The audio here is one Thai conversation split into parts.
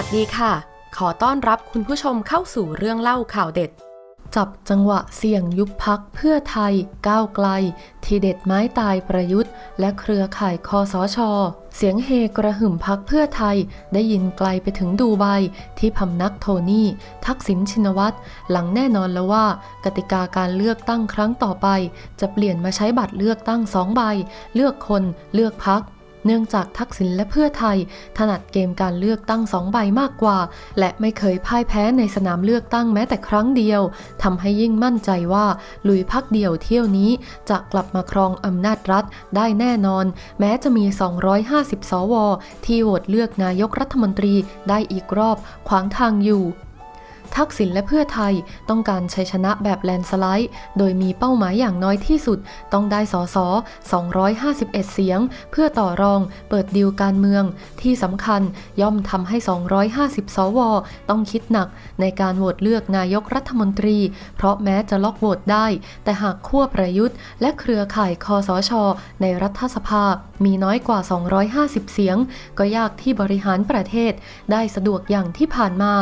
วัสดีค่ะ ขอต้อนรับคุณผู้ชมเข้าสู่เรื่องเล่าข่าวเด็ด จับจังหวะเสี่ยงยุบพักเพื่อไทย ก้าวไกล ทีเด็ดไม้ตายประยุทธ์ และเครือข่ายคอสชเสียงเฮกระหึ่มพักเพื่อไทย ได้ยินไกลไปถึงดูไบที่พำนักโทนี่ ทักษิณชินวัตรหลังแน่นอนแล้วว่า กติกาการเลือกตั้งครั้งต่อไป จะเปลี่ยนมาใช้บัตรเลือกตั้งสองใบ เลือกคน เลือกพัก เนื่องจากทักษิณและเพื่อไทย ถนัดเกมการเลือกตั้งสองใบมากกว่า และไม่เคยพ่ายแพ้ในสนามเลือกตั้งแม้แต่ครั้งเดียวทำให้ยิ่งมั่นใจว่าลุยพักเดียวเที่ยวนี้จะกลับมาครองอำนาจรัฐได้แน่นอน แม้จะมี 250 สว ที่โหวตเลือกนายกรัฐมนตรีได้อีกรอบขวางทางอยู่ ทักษิณและเพื่อไทยต้องการชัยชนะแบบแลนสไลด์ โดยมีเป้าหมายอย่างน้อยที่สุด ต้องได้สส251 เสียง เพื่อต่อรองเปิดดิวการเมือง ที่สำคัญย่อมทำให้ 250 สว ต้องคิดหนัก ในการโหวตเลือกนายกรัฐมนตรี เพราะแม้จะล็อกโหวตได้ แต่หากขั้วประยุทธ์ และเครือข่ายคอสช ในรัฐสภา มีน้อยกว่า 250 เสียง ก็ยากที่บริหารประเทศ ได้สะดวกอย่างที่ผ่านมา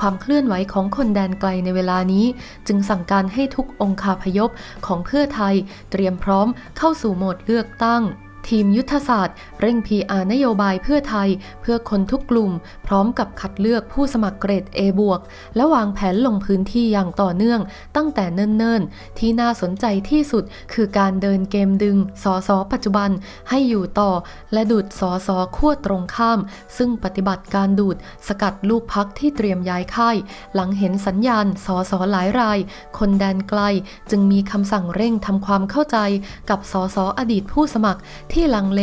ความเคลื่อนไหวของคนแดนไกลในเวลานี้ จึงสั่งการให้ทุกองคาพยพของเพื่อไทย เตรียมพร้อมเข้าสู่โหมดเลือกตั้ง ทีมยุทธศาสตร์ เร่ง PR นโยบายเพื่อไทย เพื่อคนทุกกลุ่ม พร้อมกับคัดเลือกผู้สมัครเกรด A บวกและวางแผนลงพื้นที่อย่างต่อเนื่อง ตั้งแต่เนิ่นๆ ที่น่าสนใจที่สุดคือการเดินเกมดึงสอสอปัจจุบันให้อยู่ต่อ และดูดสอสอขั้วตรงข้าม ซึ่งปฏิบัติการดูด สกัดลูกพักที่เตรียมย้ายค่าย หลังเห็นสัญญาณสอสอหลายราย คนแดนไกลจึงมีคำสั่งเร่งทำความเข้าใจ กับสอสออดีตผู้สมัครที่ลังเล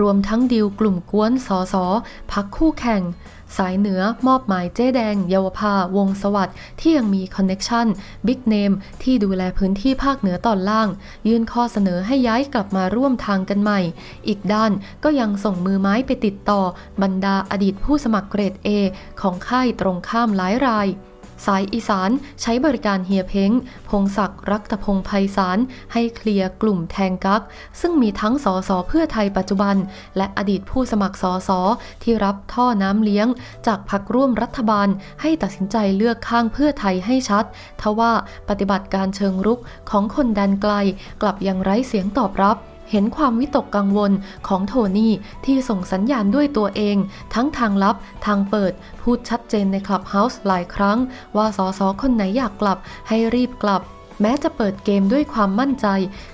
รวมทั้งดิวกลุ่มกวนสอสอพักคู่แข่ง สายเหนือมอบหมายเจ๊แดง เยาวภาวงสวัสดิ์ที่ยังมีคอนเน็กชันบิ๊กเนมที่ดูแลพื้นที่ภาคเหนือตอนล่าง ยื่นข้อเสนอให้ย้ายกลับมาร่วมทางกันใหม่ อีกด้านก็ยังส่งมือไม้ไปติดต่อ บรรดาอดีตผู้สมัครเกรด A ของค่ายตรงข้ามหลายราย สายอีสานใช้บริการเฮียเพ้ง พงศักดิ์รักตพงไพศาลให้เคลียร์กลุ่มแทงกัก ซึ่งมีทั้งสอสอเพื่อไทยปัจจุบัน และอดีตผู้สมัครสอสอที่รับท่อน้ำเลี้ยง จากพักร่วมรัฐบาล ให้ตัดสินใจเลือกข้างเพื่อไทยให้ชัด ทว่าปฏิบัติการเชิงรุกของคนแดนไกล กลับยังไร้เสียงตอบรับ เห็นความวิตกกังวลของโทนี่ที่ส่งสัญญาณด้วยตัวเอง ทั้งทางลับทางเปิด พูดชัดเจนในคลับเฮาส์หลายครั้ง ว่าสสคนไหนอยากกลับให้รีบกลับแม้จะเปิดเกมด้วยความมั่นใจ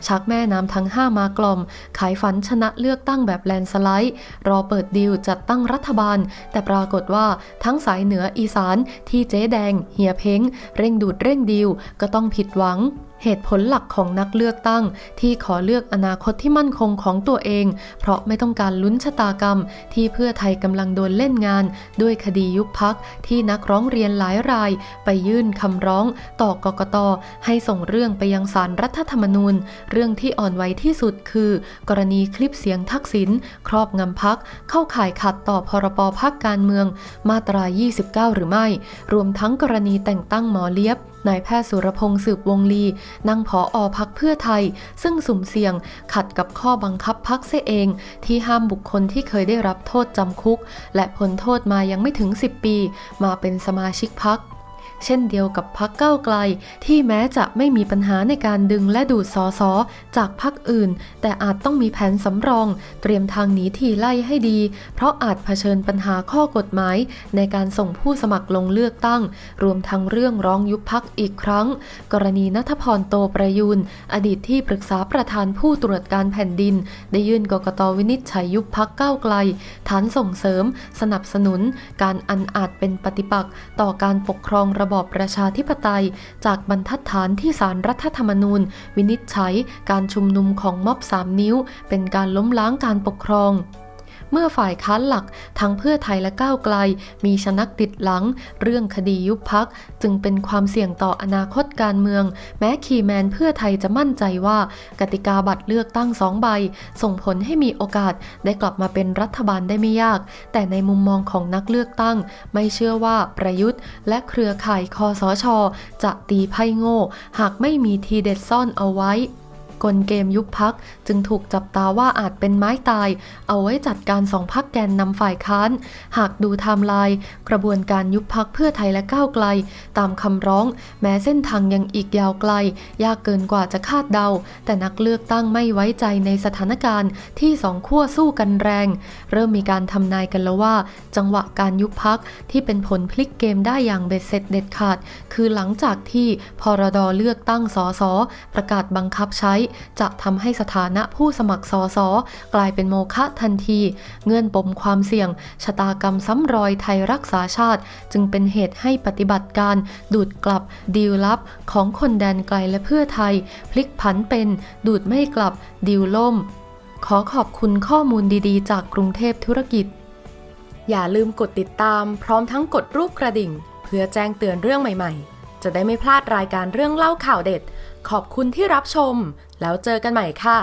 ชักแม่น้ำทั้ง 5 มากล่อม ขายฝันชนะเลือกตั้งแบบแลนสไลด์ รอเปิดดีลจัดตั้งรัฐบาล แต่ปรากฏว่าทั้งสายเหนืออีสานที่เจ๊แดงเฮียเพ้ง เร่งดูดเร่งดีลก็ต้องผิดหวัง เหตุผลหลักของนักเลือกตั้งที่ขอเลือกอนาคตที่มั่นคงของตัวเอง เพราะไม่ต้องการลุ้นชะตากรรม ที่เพื่อไทยกำลังโดนเล่นงาน ด้วยคดียุบพักที่นักร้องเรียนหลายราย ไปยื่นคำร้อง ต่อกกตให้ส่งเรื่องไปยังศาลรัฐธรรมนูญ เรื่องที่อ่อนไหวที่สุดคือ กรณีคลิปเสียงทักษิณครอบงำพักเข้าข่ายขัดต่อพรบพักการเมือง มาตรา 29 หรือไม่ รวมทั้งกรณีแต่งตั้งหมอเลียบ นายแพทย์สุรพงศ์สืบวงลีนั่งผออพักเพื่อไทย ซึ่งสุ่มเสี่ยงขัดกับข้อบังคับพักเสียเอง ที่ห้ามบุคคลที่เคยได้รับโทษจำคุก และพ้นโทษมายังไม่ถึง 10 ปี มาเป็นสมาชิกพัก เช่นเดียวกับพักเก้าไกล ที่แม้จะไม่มีปัญหาในการดึงและดูดสอสอจากพักอื่น แต่อาจต้องมีแผนสำรอง เตรียมทางหนีทีไล่ให้ดี เพราะอาจเผชิญปัญหาข้อกฎหมาย ในการส่งผู้สมัครลงเลือกตั้ง รวมทั้งเรื่องร้องยุบพักอีกครั้ง กรณีนัทพรโตประยูนอดีตที่ปรึกษาประธานผู้ตรวจการแผ่นดิน ได้ยื่นกกตวินิจฉัยยุบพักก้าวไกล ฐานส่งเสริม สนับสนุน การอันอาจเป็นปฏิปักษ์ต่อการปกครองระบอบประชาธิปไตย จากบรรทัดฐานที่สารรัฐธรรมนูญ วินิจฉัยการชุมนุมของม็อบสามนิ้ว เป็นการล้มล้างการปกครอง เมื่อฝ่ายค้านหลักทั้งเพื่อไทยและก้าวไกล มีชนักติดหลัง เรื่องคดียุบพักจึงเป็นความเสี่ยงต่ออนาคตการเมือง แม้คีแมนเพื่อไทยจะมั่นใจว่า กติกาบัตรเลือกตั้งสองใบ ส่งผลให้มีโอกาสได้กลับมาเป็นรัฐบาลได้ไม่ยาก แต่ในมุมมองของนักเลือกตั้ง ไม่เชื่อว่าประยุทธ์ และเครือข่ายคอสช จะตีไพ่โง่ หากไม่มีทีเด็ดซ่อนเอาไว้ กลเกมยุบพักจึงถูกจับตาว่าอาจเป็นไม้ตาย เอาไว้จัดการสองพักแกนนำฝ่ายค้าน หากดูไทม์ไลน์กระบวนการยุบพักเพื่อไทยและก้าวไกล ตามคำร้อง แม้เส้นทางยังอีกยาวไกล ยากเกินกว่าจะคาดเดา แต่นักเลือกตั้งไม่ไว้ใจในสถานการณ์ที่สองขั้วสู้กันแรง เริ่มมีการทำนายกันแล้วว่า จังหวะการยุบพักที่เป็นผลพลิกเกมได้อย่างเบ็ดเสร็จเด็ดขาด คือหลังจากที่พรดเลือกตั้งสสประกาศบังคับใช้จะทำให้สถานะผู้สมัครสสกลายเป็นโมฆะทันที เงื่อนปมความเสี่ยง ชะตากรรมซ้ำรอยไทยรักษาชาติ จึงเป็นเหตุให้ปฏิบัติการดูดกลับดีลลับของคนแดนไกลและเพื่อไทย พลิกผันเป็นดูดไม่กลับดีลล่ม ขอขอบคุณข้อมูลดีๆ จากกรุงเทพธุรกิจ อย่าลืมกดติดตาม พร้อมทั้งกดรูปกระดิ่ง เพื่อแจ้งเตือนเรื่องใหม่ๆ จะได้ไม่พลาดรายการเรื่องเล่าข่าวเด็ด ขอบคุณที่รับชม แล้วเจอกันใหม่ค่ะ